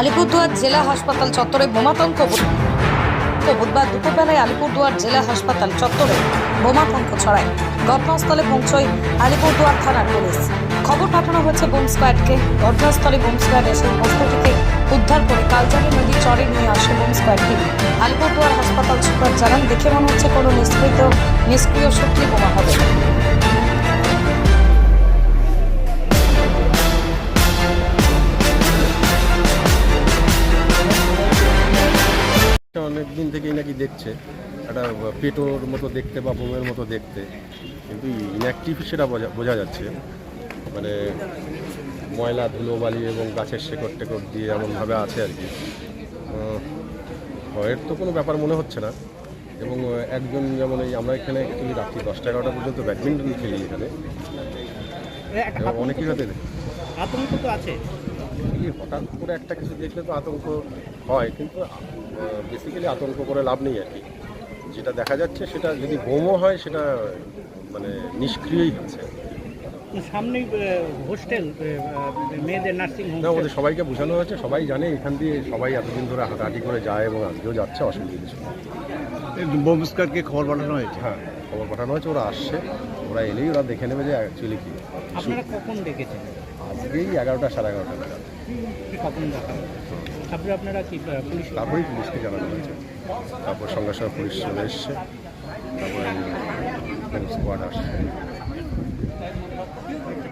আলিপুরদুয়ার জেলা হাসপাতাল চত্বরে বোমাতঙ্ক বুধবার দুপুরবেলায় আলিপুরদুয়ার জেলা হাসপাতাল চত্বরে বোমাতঙ্ক ছড়ায়। ঘটনাস্থলে পৌঁছয় আলিপুরদুয়ার থানার পুলিশ। খবর পাঠানো হয়েছে বোম স্কোয়াডকে। ঘটনাস্থলে বোম স্কোয়াড এসে বস্তুটিকে উদ্ধার করে কালচারি নদী চরে নিয়ে আসে বোম স্কোয়াডটি। আলিপুরদুয়ার হাসপাতাল সুপার জানান, দেখে মনে হচ্ছে কোনো নিষ্কৃত, নিষ্ক্রিয় শক্তি বোমা হবে। অনেক দিন থেকেই নাকি দেখছে। একটা পেটোর মতো দেখতে বা বোমের মতো দেখতে। কিন্তু ইনঅ্যাক্টিভ সেটা বোঝা বোঝা যাচ্ছে। মানে ময়লা ধুলো বালি এবং গাছের শেকড় টেকড় দিয়ে এমনভাবে আছে আর কি। ভয়ের তো কোনো ব্যাপার মনে হচ্ছে না। এবং একজন যেমন এই আমরা এখানে অ্যাকচুয়ালি রাত্রি দশটা এগারোটা পর্যন্ত ব্যাডমিন্টন খেলি এখানে। এবং অনেকেই হয়তো আতঙ্ক তো আছে। হঠাৎ করে একটা কিছু দেখলে তো আতঙ্ক হয় কিন্তু বেসিক্যালি আতঙ্ক করে লাভ নেই আর কি। যেটা দেখা যাচ্ছে সেটা যদি বোমও হয় সেটা মানে নিষ্ক্রিয়ই আছে সামনেই হোস্টেল মেয়েদের নার্সিং হোম না ওদের সবাইকে বোঝানো হয়েছে সবাই জানে এখান দিয়ে সবাই এতদিন ধরে হাঁটাহাঁটি করে যায় এবং আজকেও যাচ্ছে অসুবিধা কিছু। বোমস্কারকে খবর পাঠানো হয়েছে? হ্যাঁ। খবর পাঠানো হয়েছে ওরা আসছে। ওরা এলেই ওরা দেখে নেবে যে অ্যাকচুয়ালি কী। আপনারা কখন দেখেছেন? আজকেই এগারোটা সাড়ে এগারোটা কখন তারপরে আপনারা কি পুলিশ তারপরেই পুলিশকে জানানো হয়েছে। তারপর সঙ্গে সঙ্গে পুলিশ চলে এসছে। তারপরে স্কোয়াড আসছে।